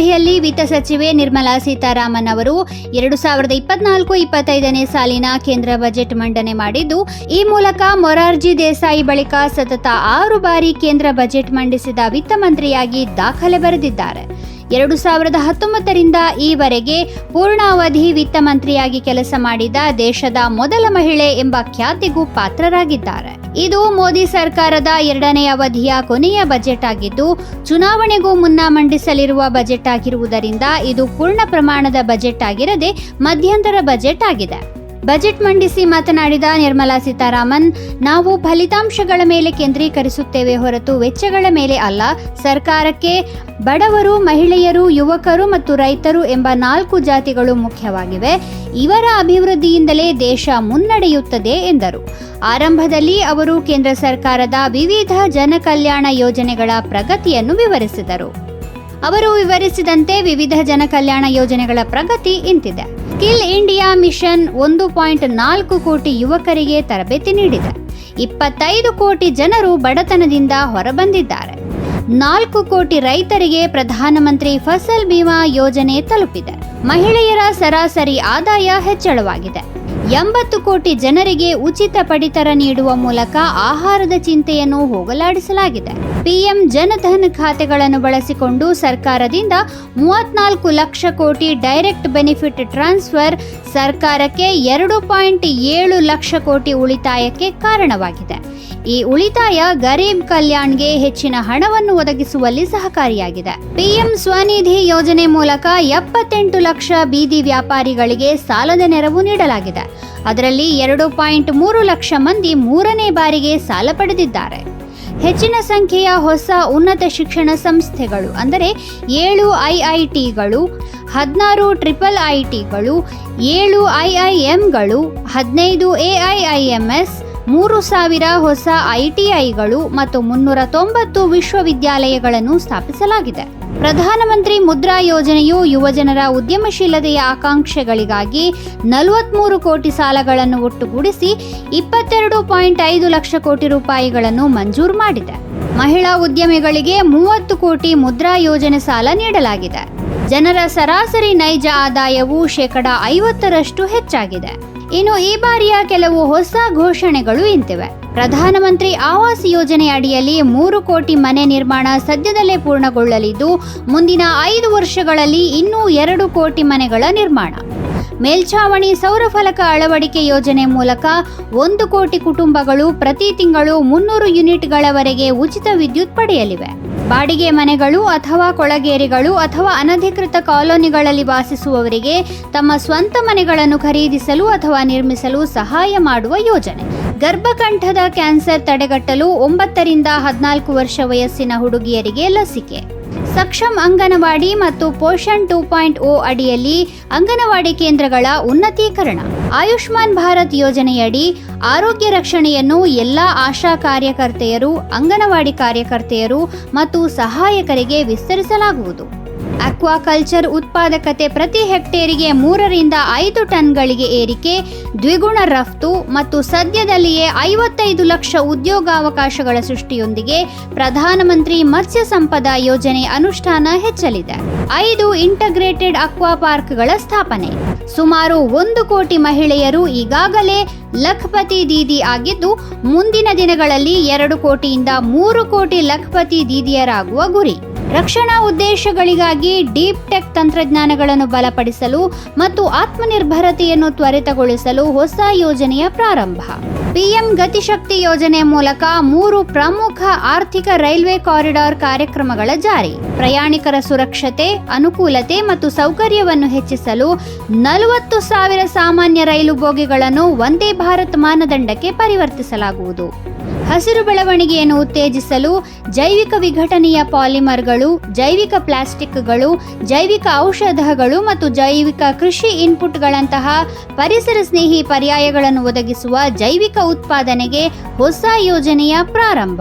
ಲೋಕಸಭೆಯಲ್ಲಿ ವಿತ್ತ ಸಚಿವೆ ನಿರ್ಮಲಾ ಸೀತಾರಾಮನ್ ಅವರು ಎರಡು ಸಾವಿರದ ಇಪ್ಪತ್ನಾಲ್ಕು ಇಪ್ಪತ್ತೈದನೇ ಸಾಲಿನ ಕೇಂದ್ರ ಬಜೆಟ್ ಮಂಡನೆ ಮಾಡಿದ್ದು, ಈ ಮೂಲಕ ಮೊರಾರ್ಜಿ ದೇಸಾಯಿ ಬಳಿಕ ಸತತ ಆರು ಬಾರಿ ಕೇಂದ್ರ ಬಜೆಟ್ ಮಂಡಿಸಿದ ವಿತ್ತ ಮಂತ್ರಿಯಾಗಿ ದಾಖಲೆ ಬರೆದಿದ್ದಾರೆ. ಎರಡು ಸಾವಿರದ ಹತ್ತೊಂಬತ್ತರಿಂದ ಈವರೆಗೆ ಪೂರ್ಣಾವಧಿ ವಿತ್ತ ಮಂತ್ರಿಯಾಗಿ ಕೆಲಸ ಮಾಡಿದ ದೇಶದ ಮೊದಲ ಮಹಿಳೆ ಎಂಬ ಖ್ಯಾತಿಗೂ ಪಾತ್ರರಾಗಿದ್ದಾರೆ. ಇದು ಮೋದಿ ಸರ್ಕಾರದ ಎರಡನೇ ಅವಧಿಯ ಕೊನೆಯ ಬಜೆಟ್ ಆಗಿದ್ದು, ಚುನಾವಣೆಗೂ ಮುನ್ನ ಮಂಡಿಸಲಿರುವ ಬಜೆಟ್ ಆಗಿರುವುದರಿಂದ ಇದು ಪೂರ್ಣ ಪ್ರಮಾಣದ ಬಜೆಟ್ ಆಗಿರದೆ ಮಧ್ಯಂತರ ಬಜೆಟ್ ಆಗಿದೆ. ಬಜೆಟ್ ಮಂಡಿಸಿ ಮಾತನಾಡಿದ ನಿರ್ಮಲಾ ಸೀತಾರಾಮನ್, ನಾವು ಫಲಿತಾಂಶಗಳ ಮೇಲೆ ಕೇಂದ್ರೀಕರಿಸುತ್ತೇವೆ ಹೊರತು ವೆಚ್ಚಗಳ ಮೇಲೆ ಅಲ್ಲ, ಸರ್ಕಾರಕ್ಕೆ ಬಡವರು, ಮಹಿಳೆಯರು, ಯುವಕರು ಮತ್ತು ರೈತರು ಎಂಬ ನಾಲ್ಕು ಜಾತಿಗಳು ಮುಖ್ಯವಾಗಿವೆ. ಇವರ ಅಭಿವೃದ್ಧಿಯಿಂದಲೇ ದೇಶ ಮುನ್ನಡೆಯುತ್ತದೆ ಎಂದರು. ಆರಂಭದಲ್ಲಿ ಅವರು ಕೇಂದ್ರ ಸರ್ಕಾರದ ವಿವಿಧ ಜನಕಲ್ಯಾಣ ಯೋಜನೆಗಳ ಪ್ರಗತಿಯನ್ನು ವಿವರಿಸಿದರು. ಅವರು ವಿವರಿಸಿದಂತೆ ವಿವಿಧ ಜನಕಲ್ಯಾಣ ಯೋಜನೆಗಳ ಪ್ರಗತಿ ಇಂತಿದೆ. ಸ್ಕಿಲ್ ಇಂಡಿಯಾ ಮಿಷನ್ ಒಂದು ಪಾಯಿಂಟ್ ನಾಲ್ಕು ಕೋಟಿ ಯುವಕರಿಗೆ ತರಬೇತಿ ನೀಡಿದೆ. ಇಪ್ಪತ್ತೈದು ಕೋಟಿ ಜನರು ಬಡತನದಿಂದ ಹೊರಬಂದಿದ್ದಾರೆ. ನಾಲ್ಕು ಕೋಟಿ ರೈತರಿಗೆ ಪ್ರಧಾನಮಂತ್ರಿ ಫಸಲ್ ಬಿಮಾ ಯೋಜನೆ ತಲುಪಿದೆ. ಮಹಿಳೆಯರ ಸರಾಸರಿ ಆದಾಯ ಹೆಚ್ಚಳವಾಗಿದೆ. ಎಂಬತ್ತು ಕೋಟಿ ಜನರಿಗೆ ಉಚಿತ ಪಡಿತರ ನೀಡುವ ಮೂಲಕ ಆಹಾರದ ಚಿಂತೆಯನ್ನು ಹೋಗಲಾಡಿಸಲಾಗಿದೆ. ಪಿಎಂ ಜನಧನ್ ಖಾತೆಗಳನ್ನು ಬಳಸಿಕೊಂಡು ಸರ್ಕಾರದಿಂದ ಮೂವತ್ನಾಲ್ಕು ಲಕ್ಷ ಕೋಟಿ ಡೈರೆಕ್ಟ್ ಬೆನಿಫಿಟ್ ಟ್ರಾನ್ಸ್ಫರ್ ಸರ್ಕಾರಕ್ಕೆ ಎರಡು ಪಾಯಿಂಟ್ ಏಳು ಲಕ್ಷ ಕೋಟಿ ಉಳಿತಾಯಕ್ಕೆ ಕಾರಣವಾಗಿದೆ. ಈ ಉಳಿತಾಯ ಗರೀಬ್ ಕಲ್ಯಾಣ್ಗೆ ಹೆಚ್ಚಿನ ಹಣವನ್ನು ಒದಗಿಸುವಲ್ಲಿ ಸಹಕಾರಿಯಾಗಿದೆ. ಪಿಎಂ ಸ್ವನಿಧಿ ಯೋಜನೆ ಮೂಲಕ ಎಪ್ಪತ್ತೆಂಟು ಲಕ್ಷ ಬೀದಿ ವ್ಯಾಪಾರಿಗಳಿಗೆ ಸಾಲದ ನೆರವು ನೀಡಲಾಗಿದೆ. ಅದರಲ್ಲಿ ಎರಡು ಪಾಯಿಂಟ್ ಮೂರು ಲಕ್ಷ ಮಂದಿ ಮೂರನೇ ಬಾರಿಗೆ ಸಾಲ ಪಡೆದಿದ್ದಾರೆ. ಹೆಚ್ಚಿನ ಸಂಖ್ಯೆಯ ಹೊಸ ಉನ್ನತ ಶಿಕ್ಷಣ ಸಂಸ್ಥೆಗಳು ಅಂದರೆ ಏಳು ಐಐಟಿಗಳು ಹದಿನಾರು ಟ್ರಿಪಲ್ ಐಟಿಗಳು ಏಳು ಐಐಎಂಗಳು ಹದಿನೈದು ಎಐಐಎಂಎಸ್ ಮೂರು ಸಾವಿರ ಹೊಸ ಐಟಿಐಗಳು ಮತ್ತು ಮುನ್ನೂರ ತೊಂಬತ್ತು ವಿಶ್ವವಿದ್ಯಾಲಯಗಳನ್ನು ಸ್ಥಾಪಿಸಲಾಗಿದೆ. ಪ್ರಧಾನಮಂತ್ರಿ ಮುದ್ರಾ ಯೋಜನೆಯು ಯುವಜನರ ಉದ್ಯಮಶೀಲತೆಯ ಆಕಾಂಕ್ಷೆಗಳಿಗಾಗಿ ನಲವತ್ಮೂರು ಕೋಟಿ ಸಾಲಗಳನ್ನು ಒಟ್ಟುಗೂಡಿಸಿ ಇಪ್ಪತ್ತೆರಡು ಪಾಯಿಂಟ್ ಐದು ಲಕ್ಷ ಕೋಟಿ ರೂಪಾಯಿಗಳನ್ನು ಮಂಜೂರು ಮಾಡಿದೆ. ಮಹಿಳಾ ಉದ್ಯಮಿಗಳಿಗೆ ಮೂವತ್ತು ಕೋಟಿ ಮುದ್ರಾ ಯೋಜನೆ ಸಾಲ ನೀಡಲಾಗಿದೆ. ಜನರ ಸರಾಸರಿ ನೈಜ ಆದಾಯವು ಶೇಕಡ ಐವತ್ತರಷ್ಟು ಹೆಚ್ಚಾಗಿದೆ. ಇನ್ನು ಈ ಬಾರಿಯ ಕೆಲವು ಹೊಸ ಘೋಷಣೆಗಳು ಇಂತಿವೆ. ಪ್ರಧಾನಮಂತ್ರಿ ಆವಾಸ್ ಯೋಜನೆ ಅಡಿಯಲ್ಲಿ ಮೂರು ಕೋಟಿ ಮನೆ ನಿರ್ಮಾಣ ಸದ್ಯದಲ್ಲೇ ಪೂರ್ಣಗೊಳ್ಳಲಿದ್ದು, ಮುಂದಿನ ಐದು ವರ್ಷಗಳಲ್ಲಿ ಇನ್ನೂ ಎರಡು ಕೋಟಿ ಮನೆಗಳ ನಿರ್ಮಾಣ. ಮೇಲ್ಛಾವಣಿ ಸೌರಫಲಕ ಅಳವಡಿಕೆ ಯೋಜನೆ ಮೂಲಕ ಒಂದು ಕೋಟಿ ಕುಟುಂಬಗಳು ಪ್ರತಿ ತಿಂಗಳು ಮುನ್ನೂರು ಯೂನಿಟ್ಗಳವರೆಗೆ ಉಚಿತ ವಿದ್ಯುತ್ ಪಡೆಯಲಿವೆ. ಬಾಡಿಗೆ ಮನೆಗಳು ಅಥವಾ ಕೊಳಗೇರಿಗಳು ಅಥವಾ ಅನಧಿಕೃತ ಕಾಲೋನಿಗಳಲ್ಲಿ ವಾಸಿಸುವವರಿಗೆ ತಮ್ಮ ಸ್ವಂತ ಮನೆಗಳನ್ನು ಖರೀದಿಸಲು ಅಥವಾ ನಿರ್ಮಿಸಲು ಸಹಾಯ ಮಾಡುವ ಯೋಜನೆ. ಗರ್ಭಕಂಠದ ಕ್ಯಾನ್ಸರ್ ತಡೆಗಟ್ಟಲು ಒಂಬತ್ತರಿಂದ ಹದಿನಾಲ್ಕು ವರ್ಷ ವಯಸ್ಸಿನ ಹುಡುಗಿಯರಿಗೆ ಲಸಿಕೆ. ಸಕ್ಷಮ್ ಅಂಗನವಾಡಿ ಮತ್ತು ಪೋಷಣ್ ಟೂ ಪಾಯಿಂಟ್ ಓ ಅಡಿಯಲ್ಲಿ ಅಂಗನವಾಡಿ ಕೇಂದ್ರಗಳ ಉನ್ನತೀಕರಣ. ಆಯುಷ್ಮಾನ್ ಭಾರತ್ ಯೋಜನೆಯಡಿ ಆರೋಗ್ಯ ರಕ್ಷಣೆಯನ್ನು ಎಲ್ಲ ಆಶಾ ಕಾರ್ಯಕರ್ತೆಯರು, ಅಂಗನವಾಡಿ ಕಾರ್ಯಕರ್ತೆಯರು ಮತ್ತು ಸಹಾಯಕರಿಗೆ ವಿಸ್ತರಿಸಲಾಗುವುದು. ಅಕ್ವಾಕಲ್ಚರ್ ಉತ್ಪಾದಕತೆ ಪ್ರತಿ ಹೆಕ್ಟೇರಿಗೆ ಮೂರರಿಂದ ಐದು ಟನ್ಗಳಿಗೆ ಏರಿಕೆ, ದ್ವಿಗುಣ ರಫ್ತು ಮತ್ತು ಸದ್ಯದಲ್ಲಿಯೇ ಐವತ್ತೈದು ಲಕ್ಷ ಉದ್ಯೋಗಾವಕಾಶಗಳ ಸೃಷ್ಟಿಯೊಂದಿಗೆ ಪ್ರಧಾನಮಂತ್ರಿ ಮತ್ಸ್ಯ ಸಂಪದ ಯೋಜನೆ ಅನುಷ್ಠಾನ ಹೆಚ್ಚಲಿದೆ. ಐದು ಇಂಟಗ್ರೇಟೆಡ್ ಅಕ್ವಾ ಪಾರ್ಕ್ಗಳ ಸ್ಥಾಪನೆ. ಸುಮಾರು ಒಂದು ಕೋಟಿ ಮಹಿಳೆಯರು ಈಗಾಗಲೇ ಲಖ್ಪತಿ ದೀದಿ ಆಗಿದ್ದು, ಮುಂದಿನ ದಿನಗಳಲ್ಲಿ ಎರಡು ಕೋಟಿಯಿಂದ ಮೂರು ಕೋಟಿ ಲಖ್ಪತಿ ದೀದಿಯರಾಗುವ ಗುರಿ. ರಕ್ಷಣಾ ಉದ್ದೇಶಗಳಿಗಾಗಿ ಡೀಪ್ ಟೆಕ್ ತಂತ್ರಜ್ಞಾನಗಳನ್ನು ಬಲಪಡಿಸಲು ಮತ್ತು ಆತ್ಮನಿರ್ಭರತೆಯನ್ನು ತ್ವರಿತಗೊಳಿಸಲು ಹೊಸ ಯೋಜನೆಯ ಪ್ರಾರಂಭ. ಪಿಎಂ ಗತಿಶಕ್ತಿ ಯೋಜನೆ ಮೂಲಕ ಮೂರು ಪ್ರಮುಖ ಆರ್ಥಿಕ ರೈಲ್ವೆ ಕಾರಿಡಾರ್ ಕಾರ್ಯಕ್ರಮಗಳ ಜಾರಿ. ಪ್ರಯಾಣಿಕರ ಸುರಕ್ಷತೆ, ಅನುಕೂಲತೆ ಮತ್ತು ಸೌಕರ್ಯವನ್ನು ಹೆಚ್ಚಿಸಲು ನಲವತ್ತು ಸಾವಿರ ಸಾಮಾನ್ಯ ರೈಲು ಬೋಗಿಗಳನ್ನು ವಂದೇ ಭಾರತ್ ಮಾನದಂಡಕ್ಕೆ ಪರಿವರ್ತಿಸಲಾಗುವುದು. ಹಸಿರು ಬೆಳವಣಿಗೆಯನ್ನು ಉತ್ತೇಜಿಸಲು ಜೈವಿಕ ವಿಘಟನೆಯ ಪಾಲಿಮರ್ಗಳು, ಜೈವಿಕ ಪ್ಲಾಸ್ಟಿಕ್ಗಳು, ಜೈವಿಕ ಔಷಧಗಳು ಮತ್ತು ಜೈವಿಕ ಕೃಷಿ ಇನ್ಪುಟ್ಗಳಂತಹ ಪರಿಸರ ಸ್ನೇಹಿ ಪರ್ಯಾಯಗಳನ್ನು ಒದಗಿಸುವ ಜೈವಿಕ ಉತ್ಪಾದನೆಗೆ ಹೊಸ ಯೋಜನೆಯ ಪ್ರಾರಂಭ.